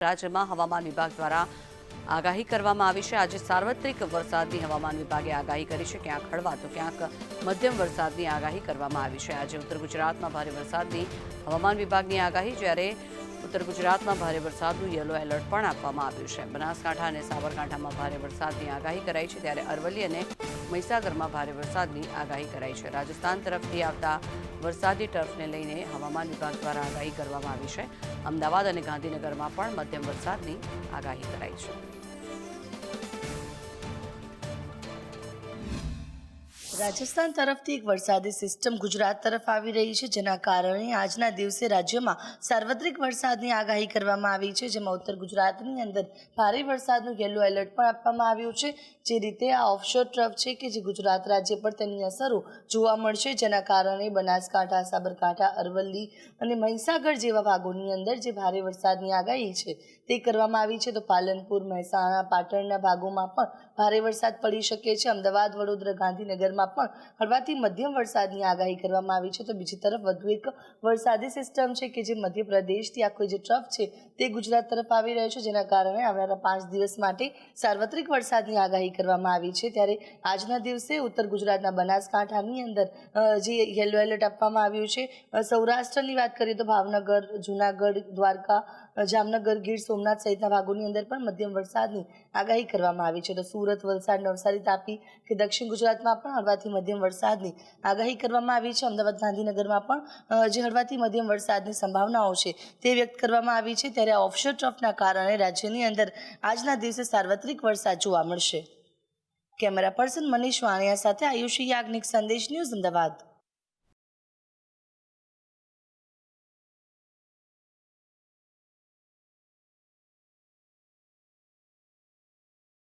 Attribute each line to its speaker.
Speaker 1: રાજ્યમાં હવામાન વિભાગ દ્વારા આગાહી કરવામાં આવી છે. આજે સાર્વત્રિક વરસાદની હવામાન વિભાગે આગાહી કરી છે ક્યાંક હળવા તો ક્યાંક મધ્યમ વરસાદની આગાહી કરવામાં આવી છે. આજે ઉત્તર ગુજરાતમાં ભારે વરસાદની હવામાન વિભાગની આગાહી જ્યારે ઉત્તર ગુજરાતમાં ભારે વરસાદનું યલો એલર્ટ પણ આપવામાં આવ્યું છે. બનાસકાંઠા અને સાબરકાંઠામાં ભારે વરસાદની આગાહી કરાઈ છે ત્યારે અરવલ્લી અને મહીસાગરમાં ભારે વરસાદની આગાહી કરાઈ છે. રાજસ્થાન તરફથી આવતા વરસાદી ટર્ફને લઈને હવામાન વિભાગ દ્વારા આગાહી કરવામાં આવી છે. અમદાવાદ અને ગાંધીનગરમાં પણ મધ્યમ વરસાદની આગાહી કરાઈ છે.
Speaker 2: રાજસ્થાન તરફથી એક વરસાદી સિસ્ટમ ગુજરાત તરફ આવી રહી છે, જેના કારણે આજના દિવસે રાજ્યમાં સાર્વત્રિક વરસાદની આગાહી કરવામાં આવી છે, જેમાં ઉત્તર ગુજરાતની અંદર ભારે વરસાદનું યલો એલર્ટ પણ આપવામાં આવ્યું છે. જે રીતે આ ઓફશોર ટ્રફ છે કે જે ગુજરાત રાજ્ય પર તેની અસરો જોવા મળશે, જેના કારણે બનાસકાંઠા, સાબરકાંઠા, અરવલ્લી અને મહીસાગર જેવા ભાગોની અંદર જે ભારે વરસાદની આગાહી છે તે કરવામાં આવી છે. તો પાલનપુર, મહેસાણા, પાટણના ભાગોમાં પણ ભારે વરસાદ પડી શકે છે. અમદાવાદ, વડોદરા, ગાંધીનગરમાં પણ હળવાથી મધ્યમ વરસાદની આગાહી કરવામાં આવી છે. તો બીજી તરફ વધુ એક વરસાદી સિસ્ટમ છે કે જે મધ્યપ્રદેશથી આખો જે ટ્રફ છે તે ગુજરાત તરફ આવી રહ્યો છે. જેના કારણે આવનારા પાંચ દિવસ માટે સાર્વત્રિક વરસાદની આગાહી કરવામાં આવી છે. ત્યારે આજના દિવસે ઉત્તર ગુજરાતના બનાસકાંઠાની અંદર જે યલો એલર્ટ આપવામાં આવ્યું છે સૌરાષ્ટ્રની વાત કરીએ તો ભાવનગર, જુનાગઢ, દ્વારકા જામનગર, ગીર, સોમનાથ સહિતના ભાગોની અંદર પણ મધ્યમ વરસાદની આગાહી કરવામાં આવી છે. તો સુરત, વલસાડ, નવસારી, તાપી કે દક્ષિણ ગુજરાતમાં પણ હળવાથી મધ્યમ વરસાદની આગાહી કરવામાં આવી છે. અમદાવાદ ગાંધીનગરમાં પણ જે હળવાથી મધ્યમ વરસાદની સંભાવનાઓ છે તે વ્યક્ત કરવામાં આવી છે. ત્યારે આ ઓફશોર ટ્રફના કારણે રાજ્યની અંદર આજના દિવસે સાર્વત્રિક વરસાદ જોવા મળશે. કેમેરા પર્સન મનીષ વાણિયા સાથે આયુષી યાજ્ઞિક સંદેશ ન્યૂઝ અમદાવાદ.